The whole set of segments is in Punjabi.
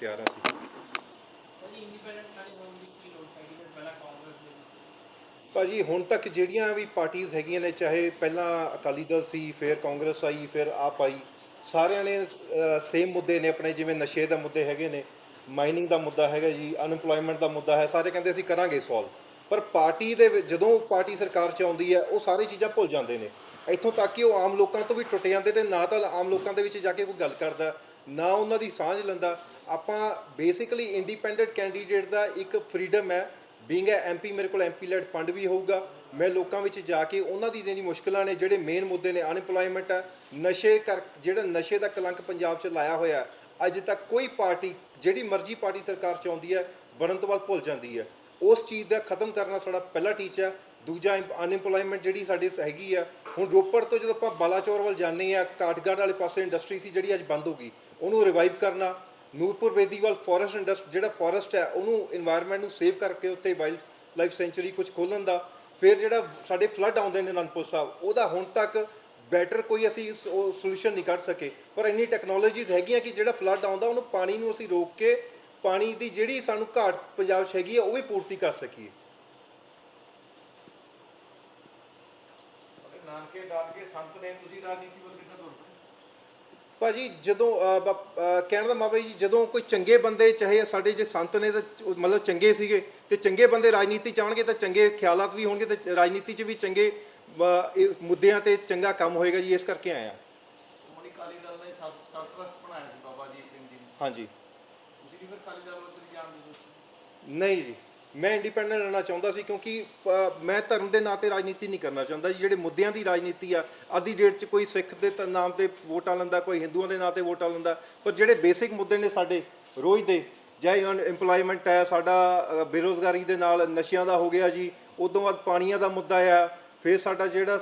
ਤਿਆਰ ਸੀ। ਭਾਜੀ ਹੁਣ ਤੱਕ ਜਿਹੜੀਆਂ ਵੀ ਪਾਰਟੀਆਂ ਹੈਗੀਆਂ ਨੇ ਚਾਹੇ ਪਹਿਲਾਂ ਅਕਾਲੀ ਦਲ ਸੀ ਫਿਰ ਕਾਂਗਰਸ ਆਈ ਫਿਰ ਆਪ ਆਈ ਸਾਰਿਆਂ ਨੇ ਸੇਮ ਮੁੱਦੇ ਨੇ ਆਪਣੇ ਜਿਵੇਂ ਨਸ਼ੇ ਦਾ ਮੁੱਦੇ ਹੈਗੇ ਨੇ ਮਾਈਨਿੰਗ ਦਾ ਮੁੱਦਾ ਹੈਗਾ ਜੀ ਅਨਪਲੋਇਮੈਂਟ ਦਾ ਮੁੱਦਾ ਹੈ ਸਾਰੇ ਕਹਿੰਦੇ ਅਸੀਂ ਕਰਾਂਗੇ ਸੋਲਵ ਪਰ ਪਾਰਟੀ ਦੇ ਜਦੋਂ ਪਾਰਟੀ ਸਰਕਾਰ 'ਚ ਆਉਂਦੀ ਹੈ ਉਹ ਸਾਰੀ ਚੀਜ਼ਾਂ ਭੁੱਲ ਜਾਂਦੇ ਨੇ। ਇੱਥੋਂ ਤੱਕ ਕਿ ਉਹ ਆਮ ਲੋਕਾਂ ਤੋਂ ਵੀ ਟੁੱਟ ਜਾਂਦੇ ਤੇ ਨਾ ਤਾਂ ਆਮ ਲੋਕਾਂ ਦੇ ਵਿੱਚ ਜਾ ਕੇ ਕੋਈ ਗੱਲ ਕਰਦਾ ਨਾ ਉਹਨਾਂ ਦੀ ਸਾਂਝ ਲੈਂਦਾ ਆਪਾਂ ਬੇਸਿਕਲੀ ਇੰਡੀਪੈਂਡੈਂਟ ਕੈਂਡੀਡੇਟ ਦਾ ਇੱਕ ਫਰੀडम ਹੈ ਬੀਇੰਗ ਐ ਐਮਪੀ ਮੇਰੇ ਕੋਲ ਐਮਪੀ ਲੈਡ ਫੰਡ ਵੀ ਹੋਊਗਾ। ਮੈਂ ਲੋਕਾਂ ਵਿੱਚ ਜਾ ਕੇ ਉਹਨਾਂ ਦੀ ਜਿਹੜੀ ਮੁਸ਼ਕਲਾਂ ਨੇ, ਜਿਹੜੇ ਮੇਨ ਮੁੱਦੇ ਨੇ ਅਨਪਲੋਇਮੈਂਟ ਹੈ, ਨਸ਼ੇ ਕਰ, ਜਿਹੜਾ ਨਸ਼ੇ ਦਾ ਕਲੰਕ ਪੰਜਾਬ 'ਚ ਲਾਇਆ ਹੋਇਆ ਅੱਜ ਤੱਕ ਕੋਈ ਪਾਰਟੀ, ਜਿਹੜੀ ਮਰਜ਼ੀ ਪਾਰਟੀ ਸਰਕਾਰ 'ਚ ਆਉਂਦੀ ਹੈ, ਬਣਨ ਤੋਂ ਬਾਅਦ ਭੁੱਲ ਜਾਂਦੀ ਹੈ। ਉਸ ਚੀਜ਼ ਦਾ ਖਤਮ ਕਰਨਾ ਸਾਡਾ ਪਹਿਲਾ ਟੀਚਾ ਹੈ। ਦੂਜਾ ਅਨਪਲੋਇਮੈਂਟ ਜਿਹੜੀ ਸਾਡੀ ਹੈਗੀ ਆ, ਹੁਣ ਰੋਪੜ ਤੋਂ ਜਦੋਂ ਆਪਾਂ ਬਾਲਾਚੌਰ ਵੱਲ ਜਾਂਦੇ ਆ ਕਾਠਗੜ੍ਹ ਵਾਲੇ ਪਾਸੇ ਇੰਡਸਟਰੀ ਸੀ ਜਿਹੜੀ ਅੱਜ ਬੰਦ ਹੋ ਗਈ, ਉਹਨੂੰ ਰਿਵਾਈਵ ਕਰਨਾ ਨੂਰਪੁਰ ਬੇਦੀਵਾਲ ਫੋਰੈਸਟ ਇੰਡਸਟ ਜਿਹੜਾ ਫੋਰੈਸਟ ਹੈ, ਉਹਨੂੰ এনवायरमेंट ਨੂੰ ਸੇਵ ਕਰਕੇ ਉੱਥੇ ਵਾਈਲਡ ਲਾਈਫ ਸੈਂਚਰੀ ਕੁਝ ਖੋਲਣ ਦਾ। ਫਿਰ ਜਿਹੜਾ ਸਾਡੇ ਫਲੱਡ ਆਉਂਦੇ ਨੇ ਅਨੰਦਪੁਰ ਸਾਹਿਬ, ਉਹਦਾ ਹੁਣ ਤੱਕ ਬੈਟਰ ਕੋਈ ਅਸੀਂ ਸੋਲੂਸ਼ਨ ਨਹੀਂ ਕੱਢ ਸਕੇ। ਪਰ ਇੰਨੀ ਟੈਕਨੋਲੋਜੀਜ਼ ਹੈਗੀਆਂ ਕਿ ਜਿਹੜਾ ਫਲੱਡ ਆਉਂਦਾ, ਉਹਨੂੰ ਪਾਣੀ ਨੂੰ ਅਸੀਂ ਰੋਕ ਕੇ ਪਾਣੀ ਦੀ ਜਿਹੜੀ ਸਾਨੂੰ ਘਾਟ ਪੰਜਾਬ 'ਚ ਹੈਗੀ ਹੈ, ਉਹ ਵੀ ਪੂਰਤੀ ਕਰ ਸਕੀਏ। ਨਾਨਕੇ, ਦਾਦਕੇ, ਸੰਤ ਨੇ ਤੁਸੀਂ ਰਾਜਨੀਤੀ ਭਾਜੀ ਜਦੋਂ ਕਹਿਣ ਦਾ ਮਾਵਾ ਜੀ ਜਦੋਂ ਕੋਈ ਚੰਗੇ ਬੰਦੇ ਚਾਹੇ ਸਾਡੇ ਜੇ ਸੰਤ ਨੇ ਤਾਂ ਚ- ਮਤਲਬ ਚੰਗੇ ਸੀਗੇ ਤੇ ਚੰਗੇ ਬੰਦੇ ਰਾਜਨੀਤੀ ਚਾਹਣਗੇ ਤਾਂ ਚੰਗੇ ਖਿਆਲਾਤ ਵੀ ਹੋਣਗੇ ਤੇ ਰਾਜਨੀਤੀ 'ਚ ਵੀ ਚੰਗੇ ਮੁੱਦਿਆਂ ਤੇ ਚੰਗਾ ਕੰਮ ਹੋਏਗਾ ਜੀ ਇਸ ਕਰਕੇ ਆਏ ਆ ਸ਼੍ਰੋਮਣੀ ਅਕਾਲੀ ਦਲ ਨੇ ਸਬ ਟਰਸਟ ਬਣਾਇਆ ਸੀ ਬਾਬਾ ਜੀ ਸਿੰਘ ਜੀ ਨੇ। ਹਾਂਜੀ। ਤੁਸੀਂ ਵੀ ਫਿਰ ਅਕਾਲੀ ਦਲ ਵੱਲ ਕਦੀ ਜਾਣ ਦੀ ਸੋਚੀ? ਨਹੀਂ ਜੀ। ਮੈਂ ਇੰਡੀਪੈਂਡੈਂਟ ਰਹਿਣਾ ਚਾਹੁੰਦਾ ਸੀ ਕਿਉਂਕਿ ਮੈਂ ਧਰਮ ਦੇ ਨਾਂ ਤੇ ਰਾਜਨੀਤੀ ਨਹੀਂ ਕਰਨਾ ਚਾਹੁੰਦਾ ਜੀ। ਜਿਹੜੇ ਮੁੱਦਿਆਂ ਦੀ ਰਾਜਨੀਤੀ ਆ ਅੱਜ ਦੀ ਡੇਟ 'ਚ ਕੋਈ ਸਿੱਖ ਦੇ ਤਾਂ ਨਾਮ ਤੇ ਵੋਟਾਂ ਲੈਂਦਾ ਕੋਈ ਹਿੰਦੂਆਂ ਦੇ ਨਾਂ ਤੇ ਵੋਟਾਂ ਲੈਂਦਾ। ਪਰ ਜਿਹੜੇ ਬੇਸਿਕ ਮੁੱਦੇ ਨੇ ਸਾਡੇ ਰੋਜ਼ ਦੇ ਚਾਹੇ ਅਨਪਲੋਇਮੈਂਟ ਹੈ ਸਾਡਾ ਅਹ, ਬੇਰੁਜ਼ਗਾਰੀ ਦੇ ਨਾਲ ਨਸ਼ਿਆਂ ਦਾ ਹੋ ਗਿਆ ਜੀ ਉਦੋਂ ਬਾਅਦ ਪਾਣੀਆਂ ਦਾ ਮੁੱਦਾ ਆ। ਫਿਰ ਸਾਡਾ ਜਿਹੜਾ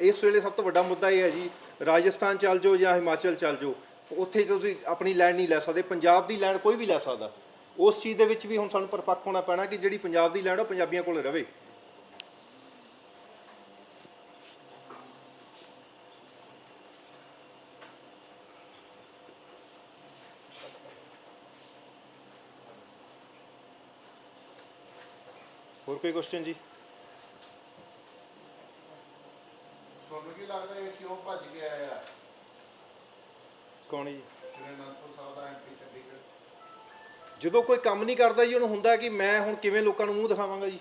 ਇਸ ਵੇਲੇ ਸਭ ਤੋਂ ਵੱਡਾ ਮੁੱਦਾ ਇਹ ਹੈ ਜੀ ਰਾਜਸਥਾਨ ਚੱਲ ਜਾਓ ਜਾਂ ਹਿਮਾਚਲ ਚੱਲ ਜਾਓ ਉੱਥੇ ਤੁਸੀਂ ਆਪਣੀ ਲੈਂਡ ਨਹੀਂ ਲੈ ਸਕਦੇ ਪੰਜਾਬ ਦੀ ਲੈਂਡ ਕੋਈ ਵੀ ਲੈ ਸਕਦਾ। ਉਸ ਚੀਜ਼ ਦੇ ਵਿੱਚ ਵੀ ਹੁਣ ਸਾਨੂੰ ਪਰਪੱਕ ਹੋਣਾ ਪੈਣਾ ਕਿ ਜਿਹੜੀ ਪੰਜਾਬ ਦੀ ਲੈਂਡ ਉਹ ਪੰਜਾਬੀਆਂ ਕੋਲ ਰਵੇ। ਹੋਰ ਕੋਈ ਕੁਐਸਚਨ ਜੀ? ਤੁਹਾਨੂੰ ਕੀ ਲੱਗਦਾ ਇਹ ਕਿਉਂ ਭੱਜ ਕੇ ਆਇਆ ਕੌਣ ਜੀ? ਸ਼੍ਰੀ ਅਨੰਦਪੁਰ ਸਾਹਿਬ ਦਾ ਐਮਪੀ ਚੰਡੀਗੜ੍ਹ। ਜਦੋਂ ਕੋਈ ਕੰਮ ਨਹੀਂ ਕਰਦਾ ਜੀ, ਉਹਨੂੰ ਹੁੰਦਾ ਕਿ ਮੈਂ ਹੁਣ ਕਿਵੇਂ ਲੋਕਾਂ ਨੂੰ ਮੂੰਹ ਦਿਖਾਵਾਂਗਾ ਜੀ?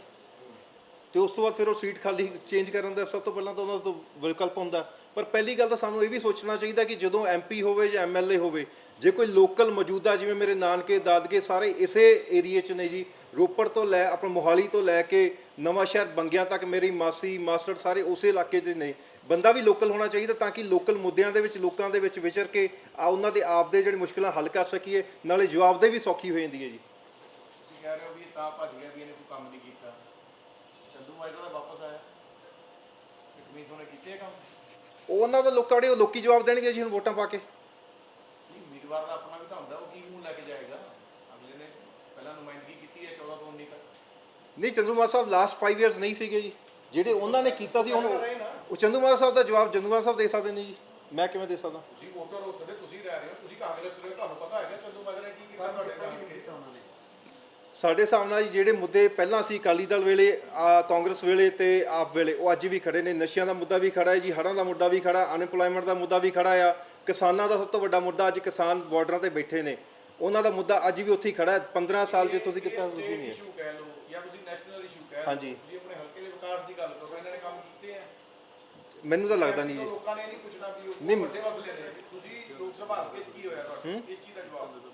ਤੇ ਉਸ ਤੋਂ ਬਾਅਦ ਫਿਰ ਉਹ ਸੀਟ ਖਾਲੀ ਚੇਂਜ ਕਰਨ ਦਾ ਸਭ ਤੋਂ ਪਹਿਲਾਂ ਤਾਂ ਉਹਨਾਂ ਤੋਂ ਵਿਕਲਪ ਹੁੰਦਾ। ਪਰ ਪਹਿਲੀ ਗੱਲ ਤਾਂ ਸਾਨੂੰ ਇਹ ਵੀ ਸੋਚਣਾ ਚਾਹੀਦਾ ਕਿ ਜਦੋਂ ਐਮਪੀ ਹੋਵੇ ਜਾਂ ਐਮਐਲਏ ਹੋਵੇ, ਜੇ ਕੋਈ ਲੋਕਲ ਮੌਜੂਦਾ ਜਿਵੇਂ ਮੇਰੇ ਨਾਨਕੇ, ਦਾਦਕੇ ਸਾਰੇ ਇਸੇ ਏਰੀਏ 'ਚ ਨੇ ਜੀ, ਰੋਪੜ ਤੋਂ ਲੈ, ਆਪਣਾ ਮੋਹਾਲੀ ਤੋਂ ਲੈ ਕੇ ਨਵਾਂ ਸ਼ਹਿਰ ਬੰਗਿਆਂ ਤੱਕ ਮੇਰੀ ਮਾਸੀ ਮਾਸਟਰ ਸਾਰੇ ਉਸੇ ਇਲਾਕੇ 'ਚ ਨੇ। ਬੰਦਾ ਵੀ ਲੋਕਲ ਹੋਣਾ ਚਾਹੀਦਾ ਤਾਂ ਕਿ ਲੋਕਲ ਮੁੱਦਿਆਂ ਦੇ ਵਿੱਚ, ਲੋਕਾਂ ਦੇ ਵਿੱਚ ਵਿਚਰ ਕੇ ਆ ਉਹਨਾਂ ਦੇ ਆਪ ਦੇ ਜਿਹੜੇ ਮੁਸ਼ਕਲਾਂ ਹੱਲ ਕਰ ਸਕੀਏ, ਨਾਲੇ ਜਵਾਬਦੇਹੀ ਵੀ ਸੌਖੀ ਹੋ ਜਾਂਦੀ ਹੈ ਜੀ। ਤੁਸੀਂ ਕਹਿ ਰਹੇ ਹੋ ਵੀ ਤਾਂ ਭੱਜ ਗਿਆ ਵੀ ਇਹਨੇ ਕੋਈ ਕੰਮ ਨਹੀਂ ਕੀਤਾ। ਚੰਦੂ ਮਾਜਰਾ ਦਾ ਵਾਪਸ ਆਇਆ। ਇਟ ਮੀਨਸ ਉਹਨੇ ਕੀਤੇ ਕੰਮ? ਉਹਨਾਂ ਦਾ ਲੋਕਾਂ ਜਿਹੜੇ ਉਹ ਲੋਕੀ ਜਵਾਬ ਦੇਣਗੇ ਜੀ ਹੁਣ ਵੋਟਾਂ ਪਾ ਕੇ? ਨਹੀਂ ਉਮੀਦਵਾਰ ਦਾ ਆਪਣਾ ਵੀ ਤਾਂ ਹੁੰਦਾ ਉਹ ਕੀ ਮੂੰਹ ਲੈ ਕੇ ਜਾਏਗਾ? ਅਗਲੇ ਨੇ ਪਹਿਲਾਂ ਨੁਮਾਇੰਦਗੀ ਕੀਤੀ ਹੈ 14 ਤੋਂ 19 ਤੱਕ। ਨਹੀਂ ਚੰਦੂਮਾਰ ਸਾਹਿਬ ਲਾਸਟ 5 ਇਅਰਸ ਨਹੀਂ ਸੀਗੇ ਜੀ। ਜਿਹੜੇ ਉਹਨਾਂ ਨੇ ਕੀਤਾ ਸੀ ਹੁਣ ਉਹ- ਚੰਦੂਮਾਰ ਸਾਹਿਬ ਦਾ ਜਵਾਬ ਚੰਦੂਮਾਰ ਸਾਹਿਬ ਦੇ ਸਕਦੇ ਨੇ ਜੀ। ਮੈਂ ਕਿਵੇਂ ਦੇ ਸਕਦਾ? ਤੁਸੀਂ ਵੋਟਰ ਹੋ ਤੁਹਾਡੇ ਤੁਸੀਂ ਰਹਿ ਰਹੇ ਹੋ ਤੁਸੀਂ ਕਾਂਗਰਸ ਚ ਰਹੇ ਹੋ ਤੁਹਾਨੂੰ ਪਤਾ ਹੈਗਾ ਚੰਦੂ ਮਾਜਰਾ ਨੇ ਕੀ ਕੀਤਾ ਤੁਹਾਡੇ ਨਾਲ ਸਾਡੇ ਸਾਹਮਣੇ ਜੀ ਜਿਹੜੇ ਮੁੱਦੇ ਪਹਿਲਾਂ ਸੀ ਅਕਾਲੀ ਦਲ ਵੇਲੇ ਆ, ਕਾਂਗਰਸ ਵੇਲੇ ਤੇ ਆਪ ਵੇਲੇ ਉਹ ਅੱਜ ਵੀ ਖੜੇ ਨੇ। ਨਸ਼ਿਆਂ ਦਾ ਮੁੱਦਾ ਵੀ ਖੜਾ ਹੈ ਜੀ ਹੜ੍ਹਾਂ ਦਾ ਮੁੱਦਾ ਵੀ ਖੜਾ ਅਨਪਲੋਇਮੈਂਟ ਦਾ ਮੁੱਦਾ ਵੀ ਖੜਾ ਆ। ਕਿਸਾਨਾਂ ਦਾ ਸਭ ਤੋਂ ਵੱਡਾ ਮੁੱਦਾ ਅੱਜ ਕਿਸਾਨ ਬਾਰਡਰਾਂ ਤੇ ਬੈਠੇ ਨੇ। ਉਹਨਾਂ ਦਾ ਮੁੱਦਾ ਅੱਜ ਵੀ ਉੱਥੇ ਹੀ ਖੜਾ ਹੈ। 15 ਸਾਲ ਜੇ ਤੁਸੀਂ ਕੀਤਾ ਕੁਝ ਨਹੀਂ ਇਸ਼ੂ ਕਹਿ ਲਓ ਜਾਂ ਤੁਸੀਂ ਨੈਸ਼ਨਲ ਇਸ਼ੂ ਕਹਿ ਲਓ। ਹਾਂਜੀ। ਤੁਸੀਂ ਆਪਣੇ ਹਲਕੇ ਦੇ ਵਿਕਾਸ ਦੀ ਗੱਲ ਕਰੋ ਇਹਨਾਂ ਨੇ ਕੰਮ ਕੀਤੇ ਆ। ਮੈਨੂੰ ਤਾਂ ਲੱਗਦਾ ਨਹੀਂ ਜੀ। ਲੋਕਾਂ ਨੇ ਇਹ ਨਹੀਂ ਪੁੱਛਣਾ ਵੀ ਉਹ। ਵੱਡੇ ਮਸਲੇ ਨੇ। ਤੁਸੀਂ ਲੋਕ ਸਭਾ ਹਲਕੇ 'ਚ ਕੀ ਹੋਇਆ ਤੁਹਾਡਾ? ਇਸ ਚੀਜ਼ ਦਾ ਜਵਾਬ ਦਿਓ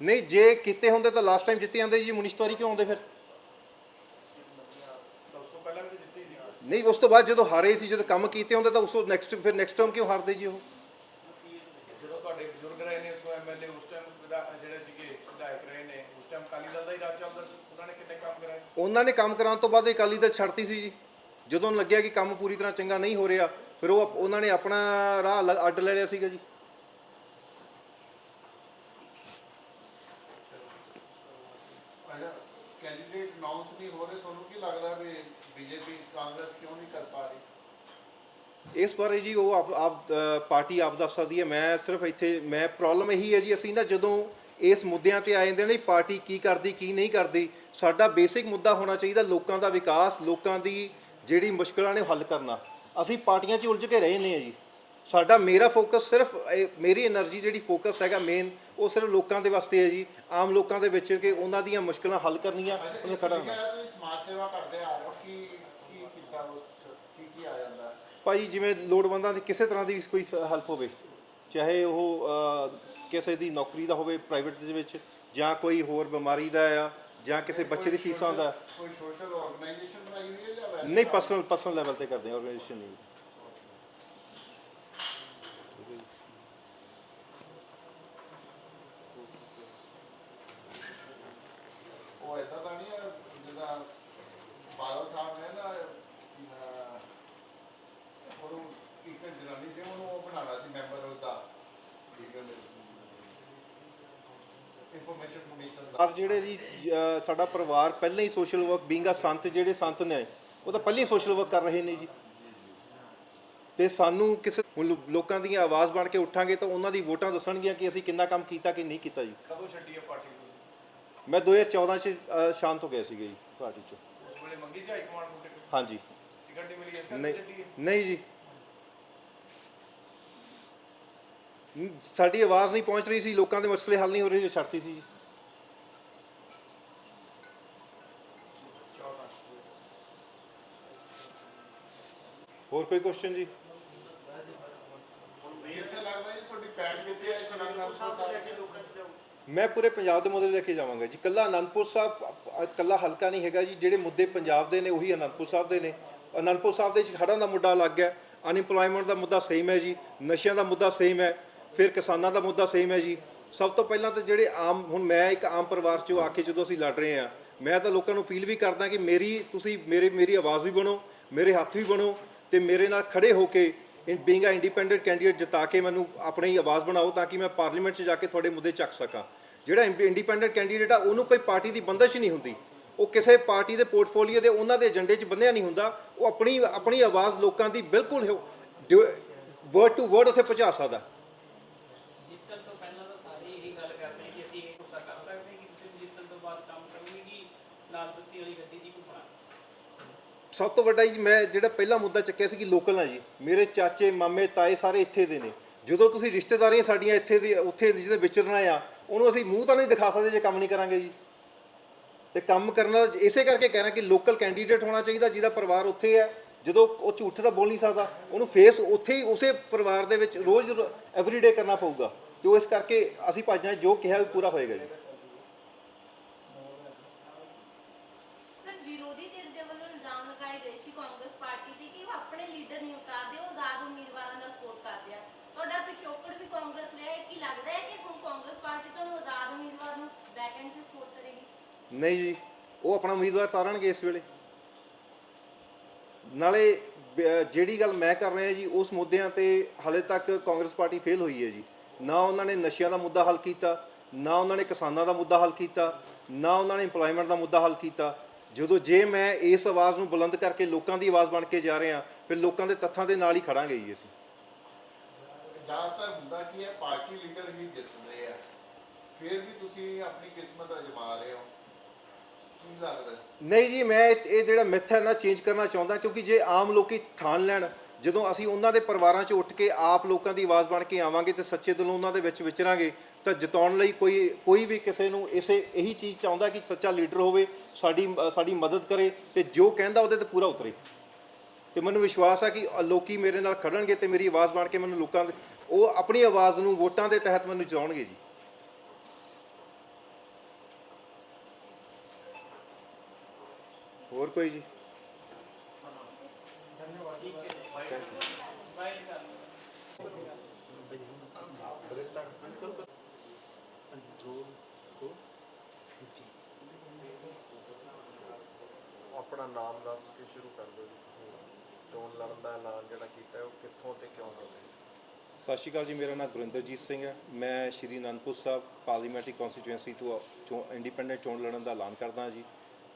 ਨਹੀਂ ਜੇ ਕੀਤੇ ਹੁੰਦੇ ਤਾਂ ਲਾਸਟ ਟਾਈਮ ਜਿੱਤੇ ਜਾਂਦੇ ਜੀ ਮੁਨਿਸ਼ਤਵਾਰੀ ਕਿਉਂ ਆਉਂਦੇ ਫਿਰ? ਤਾਂ ਉਸ ਤੋਂ ਪਹਿਲਾਂ ਵੀ ਤਾਂ ਜਿੱਤੀ ਸੀ ਨਹੀਂ ਉਸ ਤੋਂ ਬਾਅਦ ਜਦੋਂ ਹਾਰੇ ਸੀ ਜਦੋਂ ਕੰਮ ਕੀਤੇ ਹੁੰਦੇ ਤਾਂ ਉਸ ਤੋਂ ਨੈਕਸਟ ਫਿਰ ਨੈਕਸਟ ਟਰਮ ਕਿਉਂ ਹਾਰਦੇ ਜੀ ਉਹ? ਜਦੋਂ ਤੁਹਾਡੇ ਬਜ਼ੁਰਗ ਰਹੇ ਨੇ ਉੱਥੋਂ ਐਮਐਲਏ ਉਸ ਟਾਈਮ ਜਿਹੜੇ ਸੀਗੇ ਵਿਧਾਇਕ ਰਹੇ ਨੇ ਉਸ ਟਾਈਮ ਕਾਲੀ ਦਲ ਦਾ ਹੀ ਰਾਜ ਚੱਲਦਾ ਸੀ ਉਹਨਾਂ ਨੇ ਕਿੰਨੇ ਕੰਮ ਕਰਾਏ ਉਹਨਾਂ ਨੇ ਕੰਮ ਕਰਾਉਣ ਤੋਂ ਬਾਅਦ ਅਕਾਲੀ ਦਲ ਛੱਡਤੀ ਸੀ ਜੀ। ਜਦੋਂ ਲੱਗਿਆ ਕਿ ਕੰਮ ਪੂਰੀ ਤਰ੍ਹਾਂ ਚੰਗਾ ਨਹੀਂ ਹੋ ਰਿਹਾ ਫਿਰ ਉਹ ਉਹਨਾਂ ਨੇ ਆਪਣਾ ਰਾਹ ਅੱਡ ਲੈ ਲਿਆ ਸੀਗਾ ਜੀ ਅੱਛਾ ਕੈਂਡੀਡੇਟ ਅਨਾਉਂਸ ਨਹੀਂ ਹੋ ਰਹੇ ਤੁਹਾਨੂੰ ਕੀ ਲੱਗਦਾ ਵੀ ਬੀਜੇਪੀ ਕਾਂਗਰਸ ਕਿਉਂ ਨਹੀਂ ਕਰ ਪਾ ਰਹੀ ਇਸ ਬਾਰੇ ਜੀ ਉਹ ਆਪ ਆਪ ਪਾਰਟੀ ਆਪ ਦੱਸ ਸਕਦੀ ਹੈ। ਮੈਂ ਸਿਰਫ ਇੱਥੇ ਮੈਂ ਪ੍ਰੋਬਲਮ ਇਹੀ ਹੈ ਜੀ, ਅਸੀਂ ਨਾ ਜਦੋਂ ਇਸ ਮੁੱਦਿਆਂ ਤੇ ਆ ਜਾਂਦੇ ਨੇ ਪਾਰਟੀ ਕੀ ਕਰਦੀ, ਕੀ ਨਹੀਂ ਕਰਦੀ, ਸਾਡਾ ਬੇਸਿਕ ਮੁੱਦਾ ਹੋਣਾ ਚਾਹੀਦਾ ਲੋਕਾਂ ਦਾ ਵਿਕਾਸ, ਲੋਕਾਂ ਦੀ ਜਿਹੜੀ ਮੁਸ਼ਕਲਾਂ ਨੇ ਹੱਲ ਕਰਨਾ। ਅਸੀਂ ਪਾਰਟੀਆਂ 'ਚ ਉਲਝ ਕੇ ਰਹੇ ਨੇ ਜੀ। ਸਾਡਾ ਮੇਰਾ ਫੋਕਸ ਸਿਰਫ ਮੇਰੀ એનર્ਜੀ ਜਿਹੜੀ ਫੋਕਸ ਹੈਗਾ ਮੇਨ ਉਹ ਸਿਰਫ ਲੋਕਾਂ ਦੇ ਵਾਸਤੇ ਹੈ ਜੀ। ਆਮ ਲੋਕਾਂ ਦੇ ਵਿੱਚ ਕਿ ਉਹਨਾਂ ਦੀਆਂ ਮੁਸ਼ਕਲਾਂ ਹੱਲ ਕਰਨੀਆਂ, ਉਹਨਾਂ ਖੜਾ ਹੋਣਾ। ਸਮਾਜ ਸੇਵਾ ਕਰਦੇ ਆ ਰਹੇ ਹੋ, ਕਿ ਕੀ ਕਿੱਦਾਂ ਭਾਈ ਜਿਵੇਂ ਲੋੜਵੰਦਾਂ ਦੀ ਕਿਸੇ ਤਰ੍ਹਾਂ ਦੀ ਵੀ ਕੋਈ ਹੈਲਪ ਹੋਵੇ ਚਾਹੇ ਉਹ ਅਹ, ਕਿਸੇ ਦੀ ਨੌਕਰੀ ਦਾ ਹੋਵੇ ਪ੍ਰਾਈਵੇਟ ਦੇ ਵਿੱਚ ਜਾਂ ਕੋਈ ਹੋਰ ਬਿਮਾਰੀ ਦਾ ਆ ਜਾਂ ਕਿਸੇ ਬੱਚੇ ਦੀ ਫੀਸਾਂ ਦਾ। ਕੋਈ ਸੋਸ਼ਲ ਆਰਗੇਨਾਈਜੇਸ਼ਨ ਬਣਾਈ ਹੋਈ ਹੈ ਜਾਂ ਵੈਸੇ ਨਹੀਂ ਪਰਸਨਲ ਪਰਸਨਲ ਲੈਵਲ ਤੇ ਕਰਦੇ ਆ ਆਰਗੇਨਾਈਜੇਸ਼ਨ ਨਹੀਂ ਉਹ ਇਦਾਂ ਤਾਂ ਨਹੀਂ ਹੈ ਜਿੱਦਾਂ ਬਾਦਲ ਸਾਹਿਬ ਨੇ ਨਾ ਅਹ, ਉਹਨੂੰ ਇੱਕ ਜਨਾਨੀ ਸੀ ਉਹਨੂੰ ਉਹ ਬਣਾਉਣਾ ਸੀ ਮੈਂਬਰ ਉਹਦਾ ਇਨਫੋਰਮੇਸ਼ਨ ਪਰ ਜਿਹੜੇ ਜੀ ਅਹ, ਸਾਡਾ ਪਰਿਵਾਰ ਪਹਿਲਾਂ ਹੀ ਸੋਸ਼ਲ ਵਰਕ ਬੀਂਗ ਆ ਸੰਤ ਜਿਹੜੇ ਸੰਤ ਨੇ ਉਹ ਤਾਂ ਪਹਿਲਾਂ ਹੀ ਸੋਸ਼ਲ ਵਰਕ ਕਰ ਰਹੇ ਨੇ ਜੀ। ਤੇ ਸਾਨੂੰ ਕਿਸੇ ਹੁਣ ਲੋ- ਲੋਕਾਂ ਦੀਆਂ ਆਵਾਜ਼ ਬਣ ਕੇ ਉੱਠਾਂਗੇ ਤਾਂ ਉਹਨਾਂ ਦੀ ਵੋਟਾਂ ਦੱਸਣਗੀਆਂ ਕਿ ਅਸੀਂ ਕਿੰਨਾ ਕੰਮ ਕੀਤਾ ਕਿ ਨਹੀਂ ਕੀਤਾ ਜੀ। ਕਦੋਂ ਛੱਡੀ ਹੈ ਪਾਰਟੀ ਨੂੰ? ਮੈਂ 2014 ਚ ਅਹ, ਸ਼ਾਂਤ ਹੋ ਗਿਆ ਸੀਗਾ ਜੀ ਪਾਰਟੀ ਚੋਂ। ਉਸ ਵੇਲੇ ਮੰਗੀ ਸੀ ਹਾਈ ਕਮਾਂਡ ਨੂੰ ਟਿਕਟ? ਹਾਂਜੀ। ਟਿਕਟ ਨਹੀਂ ਮਿਲੀ ਇਸ ਕਰਕੇ ਨਹੀਂ ਛੱਡੀ ਹੈ ਨਹੀਂ ਜੀ। ਨ- ਸਾਡੀ ਆਵਾਜ਼ ਨਹੀਂ ਪਹੁੰਚ ਰਹੀ ਸੀ ਲੋਕਾਂ ਦੇ ਮਸਲੇ ਹੱਲ ਨਹੀਂ ਹੋ ਰਹੇ ਜੋ ਛੱਡਤੀ ਸੀ ਜੀ। ਹੋਰ ਕੋਈ ਕੁਐਸਚਨ ਜੀ? ਕਿੱਥੇ ਲੱਗਦਾ ਜੀ ਤੁਹਾਡੀ ਪੈਟ ਕਿੱਥੇ ਹੈ ਸ਼੍ਰੀ ਅਨੰਦਪੁਰ ਸਾਹਿਬ ਮੈਂ ਪੂਰੇ ਪੰਜਾਬ ਦੇ ਮੁੱਦੇ ਲੈ ਕੇ ਜਾਵਾਂਗਾ ਜੀ। ਕੱਲਾ ਅਨੰਦਪੁਰ ਸਾਹਿਬ ਕੱਲਾ ਹਲਕਾ ਨਹੀਂ ਹੈਗਾ ਜੀ। ਜਿਹੜੇ ਮੁੱਦੇ ਪੰਜਾਬ ਦੇ ਨੇ ਉਹੀ ਅਨੰਦਪੁਰ ਸਾਹਿਬ ਦੇ ਨੇ। ਅਨੰਦਪੁਰ ਸਾਹਿਬ ਦੇ ਵਿੱਚ ਹੜ੍ਹਾਂ ਦਾ ਮੁੱਦਾ ਅਲੱਗ ਹੈ। ਅਨਇੰਪਲੋਇਮੈਂਟ ਦਾ ਮੁੱਦਾ ਸੇਮ ਹੈ ਜੀ। ਨਸ਼ਿਆਂ ਦਾ ਮੁੱਦਾ ਸੇਮ ਹੈ। ਫਿਰ ਕਿਸਾਨਾਂ ਦਾ ਮੁੱਦਾ ਸੇਮ ਹੈ ਜੀ। ਸਭ ਤੋਂ ਪਹਿਲਾਂ ਤਾਂ ਜਿਹੜੇ ਆਮ ਹੁਣ ਮੈਂ ਇੱਕ ਆਮ ਪਰਿਵਾਰ ਚੋਂ ਆ ਕੇ ਜਦੋਂ ਅਸੀਂ ਲੜ ਰਹੇ ਹਾਂ ਮੈਂ ਤਾਂ ਲੋਕਾਂ ਨੂੰ ਅਪੀਲ ਵੀ ਕਰਦਾ ਕਿ ਮੇਰੀ ਤੁਸੀਂ ਮੇਰੇ ਮੇਰੀ ਆਵਾਜ਼ ਵੀ ਬਣੋ ਮੇਰੇ ਹੱਥ ਵੀ ਬਣੋ। ਤੇ ਮੇਰੇ ਨਾਲ ਖੜੇ ਹੋ ਕੇ in being a independent candidate ਜਿਤਾ ਕੇ ਮੈਨੂੰ ਆਪਣੀ ਆਵਾਜ਼ ਬਣਾਓ ਤਾਂ ਕਿ ਮੈਂ ਪਾਰਲੀਮੈਂਟ 'ਚ ਜਾ ਕੇ ਤੁਹਾਡੇ ਮੁੱਦੇ ਚੱਕ ਸਕਾਂ। ਜਿਹੜਾ ਇੰਡੀਪੈਂਡੈਂਟ ਕੈਂਡੀਡੇਟ ਆ, ਉਹਨੂੰ ਕੋਈ ਪਾਰਟੀ ਦੀ ਬੰਦਸ਼ ਹੀ ਨਹੀਂ ਹੁੰਦੀ। ਉਹ ਕਿਸੇ ਪਾਰਟੀ ਦੇ ਪੋਰਟਫੋਲੀਓ ਦੇ, ਉਹਨਾਂ ਦੇ ਏਜੰਡੇ 'ਚ ਬੰਨਿਆ ਨਹੀਂ ਹੁੰਦਾ। ਉਹ ਆਪਣੀ ਆਪਣੀ ਆਵਾਜ਼ ਲੋਕਾਂ ਦੀ ਬਿਲਕੁਲ ਵਰਡ ਟੂ ਵਰਡ ਉੱਥੇ ਪਹੁੰਚਾ ਸਕਦਾ ਜਿੱਤਣ ਤੋਂ ਪਹਿਲਾਂ ਤਾਂ ਸਾਰੇ ਇਹੀ ਗੱਲ ਕਰਦੇ ਕਿ ਅਸੀਂ ਇਹ ਗੁੱਸਾ ਕਰ ਸਕਦੇ ਹਾਂ ਕਿ ਤੁਸੀਂ ਜਿੱਤਣ ਤੋਂ ਬਾਅਦ ਕੰਮ ਕਰੋਗੇ ਕਿ ਲਾਲ ਬੱਤੀ ਵਾਲੀ ਗੱਡੀ 'ਚ ਹੀ ਘੁੰਮਣਾ ਸਭ ਤੋਂ ਵੱਡਾ ਜੀ, ਮੈਂ ਜਿਹੜਾ ਪਹਿਲਾ ਮੁੱਦਾ ਚੱਕਿਆ ਸੀ ਕਿ ਲੋਕਲ ਆ ਜੀ। ਮੇਰੇ ਚਾਚੇ, ਮਾਮੇ, ਤਾਏ ਸਾਰੇ ਇੱਥੇ ਦੇ ਨੇ। ਜਦੋਂ ਤੁਸੀਂ ਰਿਸ਼ਤੇਦਾਰੀਆਂ ਸਾਡੀਆਂ ਇੱਥੇ ਦੀ, ਉੱਥੇ ਜਿਹਦੇ ਵਿਚਰਨਾ ਆ, ਉਹਨੂੰ ਅਸੀਂ ਮੂੰਹ ਤਾਂ ਨਹੀਂ ਦਿਖਾ ਸਕਦੇ ਜੇ ਕੰਮ ਨਹੀਂ ਕਰਾਂਗੇ ਜੀ। ਤੇ ਕੰਮ ਕਰਨਾ ਇਸੇ ਕਰਕੇ ਕਹਿ ਰਿਹਾ ਕਿ ਲੋਕਲ ਕੈਂਡੀਡੇਟ ਹੋਣਾ ਚਾਹੀਦਾ ਜਿਹਦਾ ਪਰਿਵਾਰ ਉੱਥੇ ਹੈ ਜਦੋਂ ਉਹ ਝੂਠ ਤਾਂ ਬੋਲ ਨਹੀਂ ਸਕਦਾ, ਉਹਨੂੰ ਫੇਸ ਉੱਥੇ ਹੀ ਉਸੇ ਪਰਿਵਾਰ ਦੇ ਵਿੱਚ ਰੋਜ਼ ਐਵਰੀਡੇ ਕਰਨਾ ਪਊਗਾ। ਤੇ ਉਹ ਇਸ ਕਰਕੇ ਅਸੀਂ ਭਾਜਣਾ ਜੋ ਕਿਹਾ ਉਹ ਪੂਰਾ ਹੋਏਗਾ ਜੀ ਸਰ ਵਿਰੋਧੀ ਧਿਰ ਦੇ ਵੱਲੋਂ ਇਲਜ਼ਾਮ ਲਗਾਏ ਗਏ ਸੀ ਕਾਂਗਰਸ ਪਾਰਟੀ ਤੇ ਕਿ ਉਹ ਆਪਣੇ ਲੀਡਰ ਨਹੀਂ ਉਤਾਰਦੇ ਉਹ ਆਜ਼ਾਦ ਉਮੀਦਵਾਰਾਂ ਦਾ ਸਪੋਰਟ ਕਰਦੇ ਆ ਤੁਹਾਡਾ ਪਿਛੋਕੜ ਵੀ ਕਾਂਗਰਸ ਰਿਹਾ ਹੈ ਕੀ ਲੱਗਦਾ ਹੈ ਕਿ ਹੁਣ ਕਾਂਗਰਸ ਪਾਰਟੀ ਤੁਹਾਨੂੰ ਆਜ਼ਾਦ ਉਮੀਦਵਾਰ ਨੂੰ ਬੈਕ ਐਂਡ ਤੇ ਸਪੋਰਟ ਕਰੇਗੀ? ਨਹੀਂ ਜੀ, ਉਹ ਆਪਣਾ ਉਮੀਦਵਾਰ ਤਾਰਨਗੇ ਇਸ ਵੇਲੇ। ਨਾਲੇ, ਬ- ਜਿਹੜੀ ਗੱਲ ਮੈਂ ਕਰ ਰਿਹਾ ਜੀ, ਉਸ ਮੁੱਦਿਆਂ ਤੇ ਹਾਲੇ ਤੱਕ ਕਾਂਗਰਸ ਪਾਰਟੀ ਫੇਲ ਹੋਈ ਹੈ ਜੀ। ਨਾ ਉਹਨਾਂ ਨੇ ਨਸ਼ਿਆਂ ਦਾ ਮੁੱਦਾ ਹੱਲ ਕੀਤਾ, ਨਾ ਉਹਨਾਂ ਨੇ ਕਿਸਾਨਾਂ ਦਾ ਮੁੱਦਾ ਹੱਲ ਕੀਤਾ, ਨਾ ਉਹਨਾਂ ਨੇ EMPLOYMENT ਦਾ ਮੁੱਦਾ ਹੱਲ ਕੀਤਾ। ਜਦੋਂ ਜੇ ਮੈਂ ਇਸ ਆਵਾਜ਼ ਨੂੰ ਬੁਲੰਦ ਕਰਕੇ ਲੋਕਾਂ ਦੀ ਆਵਾਜ਼ ਬਣ ਕੇ ਜਾ ਰਿਹਾ, ਫਿਰ ਲੋਕਾਂ ਦੇ ਤੱਥਾਂ ਦੇ ਨਾਲ ਹੀ ਖੜਾਂਗੇ ਜੀ ਅਸੀਂ। ਜ਼ਿਆਦਾਤਰ ਹੁੰਦਾ ਕੀ ਹੈ, ਪਾਰਟੀ ਲੀਡਰ ਹੀ ਜਿੱਤਦੇ ਆ। ਫਿਰ ਵੀ ਤੁਸੀਂ ਆਪਣੀ ਕਿਸਮਤ ਅਜਮਾ ਰਹੇ ਹੋ। ਕੀ ਲੱਗਦਾ ਨਹੀਂ ਜੀ, ਮੈਂ ਇਹ ਇਹ ਜਿਹੜਾ ਮਿੱਥ ਹੈ ਨਾ ਚੇਂਜ ਕਰਨਾ ਚਾਹੁੰਦਾ ਕਿਉਂਕਿ ਜੇ ਆਮ ਲੋਕੀ ਠਾਣ ਲੈਣ, ਜਦੋਂ ਅਸੀਂ ਉਹਨਾਂ ਦੇ ਪਰਿਵਾਰਾਂ 'ਚ ਉੱਠ ਕੇ ਆਪ ਲੋਕਾਂ ਦੀ ਆਵਾਜ਼ ਬਣ ਕੇ ਆਵਾਂਗੇ ਤੇ ਸੱਚੇ ਦਿਲੋਂ ਉਹਨਾਂ ਦੇ ਵਿੱਚ ਵਿਚਰਾਂਗੇ, ਤਾਂ ਜਿਤਾਉਣ ਲਈ ਕੋਈ ਕੋਈ ਵੀ ਕਿਸੇ ਨੂੰ ਇਸੇ, ਇਹੀ ਚੀਜ਼ ਚਾਹੁੰਦਾ ਕਿ ਸੱਚਾ ਲੀਡਰ ਹੋਵੇ, ਸਾਡੀ ਸਾਡੀ ਮਦਦ ਕਰੇ ਤੇ ਜੋ ਕਹਿੰਦਾ ਉਹਦੇ ਤੇ ਪੂਰਾ ਉਤਰੇ। ਤੇ ਮੈਨੂੰ ਵਿਸ਼ਵਾਸ ਹੈ ਕਿ ਲੋਕੀ ਮੇਰੇ ਨਾਲ ਖੜਨਗੇ ਤੇ ਮੇਰੀ ਆਵਾਜ਼ ਬਣ ਕੇ ਮੈਨੂੰ ਲੋਕਾਂ ਦੇ ਉਹ ਆਪਣੀ ਆਵਾਜ਼ ਨੂੰ ਵੋਟਾਂ ਦੇ ਤਹਿਤ ਮੈਨੂੰ ਜਿਤਾਉਣਗੇ ਜੀ। ਹੋਰ ਕੋਈ ਜੀ? ਆਪਣਾ ਨਾਮ ਦੱਸ ਕੇ ਸ਼ੁਰੂ ਕਰ ਦਿਓ ਜੀ ਤੁਸੀਂ। ਚੋਣ ਲੜਨ ਦਾ ਐਲਾਨ ਜਿਹੜਾ ਕੀਤਾ ਉਹ ਕਿੱਥੋਂ ਤੇ ਕਿਉਂ ਕਰ ਰਹੇ ਸਤਿ ਸ਼੍ਰੀ ਅਕਾਲ ਜੀ, ਮੇਰਾ ਨਾਮ ਗੁਰਿੰਦਰਜੀਤ ਸਿੰਘ ਹੈ। ਮੈਂ ਸ਼੍ਰੀ ਅਨੰਦਪੁਰ ਸਾਹਿਬ ਪਾਰਲੀਮੈਂਟਰੀ ਕਨਸਟੀਚੁਐਂਸੀ ਤੋਂ ਚੋ ਇੰਡੀਪੈਂਡੈਂਟ ਚੋਣ ਲੜਨ ਦਾ ਐਲਾਨ ਕਰਦਾ ਜੀ।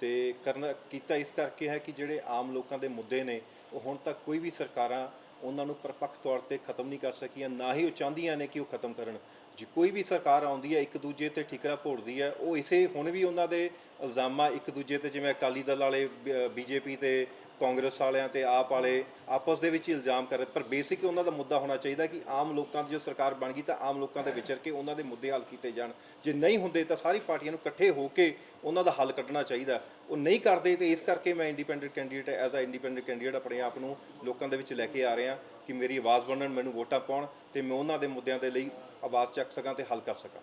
ਤੇ ਕਰਨਾ, ਕੀਤਾ ਇਸ ਕਰਕੇ ਹੈ ਕਿ ਜਿਹੜੇ ਆਮ ਲੋਕਾਂ ਦੇ ਮੁੱਦੇ ਨੇ, ਉਹ ਹੁਣ ਤੱਕ ਕੋਈ ਵੀ ਸਰਕਾਰਾਂ ਉਹਨਾਂ ਨੂੰ ਪਰਪੱਖ ਤੌਰ ਤੇ ਖਤਮ ਨਹੀਂ ਕਰ ਸਕੀਆਂ, ਨਾ ਹੀ ਉਹ ਚਾਹੁੰਦੀਆਂ ਨੇ ਕਿ ਉਹ ਖਤਮ ਕਰਨ। ਜੇ ਕੋਈ ਵੀ ਸਰਕਾਰ ਆਉਂਦੀ ਹੈ, ਇੱਕ ਦੂਜੇ ਤੇ ਠਿਕਰਾ ਭੋੜਦੀ ਹੈ, ਉਹ ਇਸੇ ਹੁਣ ਵੀ ਉਹਨਾਂ ਦੇ ਇਲਜ਼ਾਮਾਂ ਇੱਕ ਦੂਜੇ ਤੇ, ਜਿਵੇਂ ਅਕਾਲੀ ਦਲ ਵਾਲੇ ਬੀਜੇਪੀ ਤੇ ਕਾਂਗਰਸ ਵਾਲਿਆਂ ਤੇ ਆਪ ਵਾਲੇ ਆਪਸ ਦੇ ਵਿੱਚ ਹੀ ਇਲਜ਼ਾਮ ਕਰ ਰਹੇ। ਪਰ ਬੇਸਿਕ ਉਹਨਾਂ ਦਾ ਮੁੱਦਾ ਹੋਣਾ ਚਾਹੀਦਾ ਕਿ ਆਮ ਲੋਕਾਂ ਦੀ ਜੋ ਸਰਕਾਰ ਬਣ ਗਈ ਤਾਂ ਆਮ ਲੋਕਾਂ ਦੇ ਵਿਚਰ ਕੇ ਉਹਨਾਂ ਦੇ ਮੁੱਦੇ ਹੱਲ ਕੀਤੇ ਜਾਣ। ਜੇ ਨਹੀਂ ਹੁੰਦੇ ਤਾਂ ਸਾਰੀ ਪਾਰਟੀਆਂ ਨੂੰ ਇਕੱਠੇ ਹੋ ਕੇ ਉਹਨਾਂ ਦਾ ਹੱਲ ਕੱਢਣਾ ਚਾਹੀਦਾ। ਉਹ ਨਹੀਂ ਕਰਦੇ ਤੇ ਇਸ ਕਰਕੇ ਮੈਂ independent candidate as a independent candidate ਆਪਣੇ ਆਪ ਨੂੰ ਲੋਕਾਂ ਦੇ ਵਿੱਚ ਲੈ ਕੇ ਆ ਰਿਹਾ ਕਿ ਮੇਰੀ ਆਵਾਜ਼ ਬਣਨ, ਮੈਨੂੰ ਵੋਟਾਂ ਪਾਉਣ ਤੇ ਮੈਂ ਉਹਨਾਂ ਦੇ ਮੁੱਦਿਆਂ ਦੇ ਲਈ ਆਵਾਜ਼ ਚੱਕ ਸਕਾਂ ਤੇ ਹੱਲ ਕਰ ਸਕਾਂ।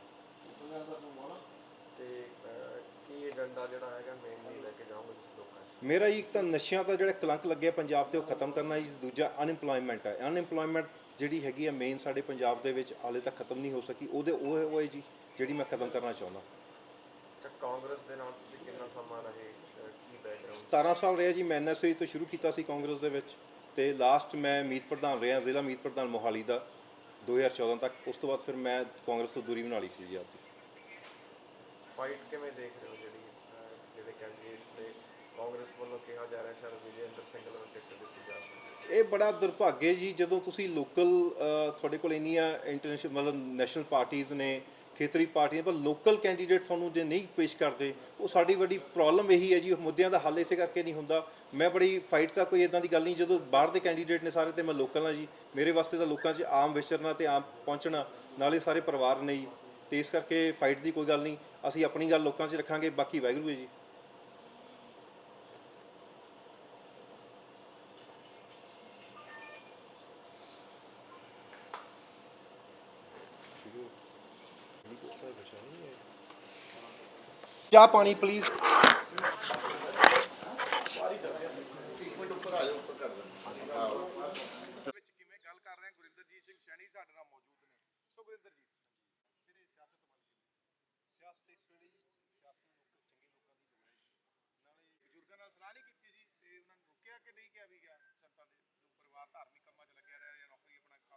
ਤੇ ਕੀ ਏਜੰਡਾ ਜਿਹੜਾ ਹੈਗਾ ਮੇਨਲੀ ਲੈ ਕੇ ਜਾਓਗੇ ਤੁਸੀਂ ਲੋਕਾਂ 'ਚ ਮੇਰਾ ਇੱਕ ਤਾਂ ਨਸ਼ਿਆਂ ਦਾ ਜਿਹੜਾ ਕਲੰਕ ਲੱਗਿਆ ਪੰਜਾਬ ਤੇ ਉਹ ਖਤਮ ਕਰਨਾ ਜੀ। ਦੂਜਾ ਅਨਇੰਪਲੋਇਮੈਂਟ ਹੈ। ਅਨਇੰਪਲੋਇਮੈਂਟ ਜਿਹੜੀ ਹੈਗੀ ਹੈ ਮੇਨ ਸਾਡੇ ਪੰਜਾਬ ਦੇ ਵਿੱਚ ਹਾਲੇ ਤੱਕ ਖਤਮ ਨਹੀਂ ਹੋ ਸਕੀ। ਉਹਦੇ ਉਹ ਉਹ ਹੈ ਜੀ ਜਿਹੜੀ ਮੈਂ ਖਤਮ ਕਰਨਾ ਚਾਹੁੰਦਾ। ਅੱਛਾ ਕਾਂਗਰਸ ਦੇ ਨਾਲ ਤੁਸੀਂ ਕਿੰਨਾ ਸਮਾਂ ਰਹੇ? ਅਹ, ਕੀ ਬੈਕਗ੍ਰਾਉਂਡ 17 ਸਾਲ ਰਿਹਾ ਜੀ ਮੈਂ ਐਨਐਸਏ ਤੋਂ ਸ਼ੁਰੂ ਕੀਤਾ ਸੀ ਕਾਂਗਰਸ ਦੇ ਵਿੱਚ ਤੇ ਲਾਸਟ ਮੈਂ ਮੀਤ ਪ੍ਰਧਾਨ ਰਿਹਾ ਜ਼ਿਲ੍ਹਾ ਮੀਤ ਪ੍ਰਧਾਨ ਮੋਹਾਲੀ ਦਾ 2014 ਤੱਕ। ਉਸ ਤੋਂ ਬਾਅਦ ਫਿਰ ਮੈਂ ਕਾਂਗਰਸ ਤੋਂ ਦੂਰੀ ਬਣਾ ਲਈ ਸੀ ਜੀ ਆਪਦੀ। ਫਾਈਟ ਕਿਵੇਂ ਦੇਖ ਰਹੇ ਹੋ ਜਿਹੜੀ ਅਹ, ਜਿਹੜੇ ਕੈਂਡੀਡੇਟਸ ਨੇ ਕਾਂਗਰਸ ਵੱਲੋਂ ਕਿਹਾ ਜਾ ਰਿਹਾ ਸ਼ਾਇਦ ਵਿਜੇਂਦਰ ਸਿੰਘ ਨੂੰ ਟਿਕਟ ਦਿੱਤੀ ਜਾ ਸਕਦੀ ਇਹ ਬੜਾ ਦੁਰਭਾਗਯ ਜੀ, ਜਦੋਂ ਤੁਸੀਂ ਲੋਕਲ ਤੁਹਾਡੇ ਕੋਲ ਇੰਨੀਆਂ ਇੰਟਰਨੈਸ਼ਨਲ ਮਤਲਬ ਨੈਸ਼ਨਲ ਪਾਰਟੀਆਂ ਨੇ, ਖੇਤਰੀ ਪਾਰਟੀਆਂ, ਪਰ ਲੋਕਲ ਕੈਂਡੀਡੇਟ ਤੁਹਾਨੂੰ ਜੇ ਨਹੀਂ ਪੇਸ਼ ਕਰਦੇ, ਉਹ ਸਾਡੀ ਵੱਡੀ ਪ੍ਰੋਬਲਮ ਇਹੀ ਹੈ ਜੀ, ਉਹ ਮੁੱਦਿਆਂ ਦਾ ਹੱਲ ਇਸੇ ਕਰਕੇ ਨਹੀਂ ਹੁੰਦਾ। ਮੈਂ ਬੜੀ ਫਾਈਟ ਤਾਂ ਕੋਈ ਇਦਾਂ ਦੀ ਗੱਲ ਨਹੀਂ, ਜਦੋਂ ਬਾਹਰ ਦੇ ਕੈਂਡੀਡੇਟ ਨੇ ਸਾਰੇ ਤੇ ਮੈਂ ਲੋਕਲ ਹਾਂ ਜੀ, ਮੇਰੇ ਵਾਸਤੇ ਤਾਂ ਲੋਕਾਂ 'ਚ ਆਮ ਵਿਚਰਨਾ ਤੇ ਆਮ ਪਹੁੰਚਣਾ, ਨਾਲੇ ਸਾਰੇ ਪਰਿਵਾਰ ਨੇ ਜੀ, ਤੇ ਇਸ ਕਰਕੇ ਫਾਈਟ ਦੀ ਕੋਈ ਗੱਲ ਨਹੀਂ, ਅਸੀਂ ਆਪਣੀ ਗੱਲ ਲੋਕਾਂ 'ਚ ਰੱਖਾਂਗੇ, ਬਾਕੀ ਵਾਹਿਗੁਰੂ ਹੈ ਜੀ ਚਾਹ ਪਾਣੀ ਪਲੀਜ਼ ਇੱਕ ਮਿੰਟ ਉੱਪਰ ਆ ਜਾਓ ਉੱਪਰ ਕਰ ਦਿੰਦੇ ਹਾਂ ਵਿੱਚ ਕਿਵੇਂ ਗੱਲ ਕਰ ਰਹੇ ਹਾਂ ਗੁਰਿੰਦਰਜੀਤ ਸਿੰਘ ਸੈਣੀ ਸਾਡੇ ਨਾਲ ਮੌਜੂਦ ਨੇ ਸੋ ਗੁਰਿੰਦਰ ਜੀ ਜਿਹੜੀ ਸਿਆਸਤ ਬਣ ਗਈ ਸਿਆਸਤ ਇਸ ਵੇਲੇ ਜੀ ਸਿਆਸਤ ਨੂੰ ਚੰਗੇ ਲੋਕਾਂ ਦੀ ਲੋੜ ਹੈ ਨਾਲੇ ਬਜ਼ੁਰਗਾਂ ਨਾਲ ਸਲਾਹ ਨਹੀਂ ਕੀਤੀ ਸੀ ਤੇ ਉਹਨਾਂ ਨੂੰ ਰੋਕਿਆ ਕਿ ਨਹੀਂ ਕਿਹਾ ਵੀ ਗਿਆ ਸੰਤਾਂ ਦੇ ਜੋ ਪਰਿਵਾਰ ਧਾਰਮਿਕ ਕੰਮਾਂ 'ਚ ਲੱਗਿਆ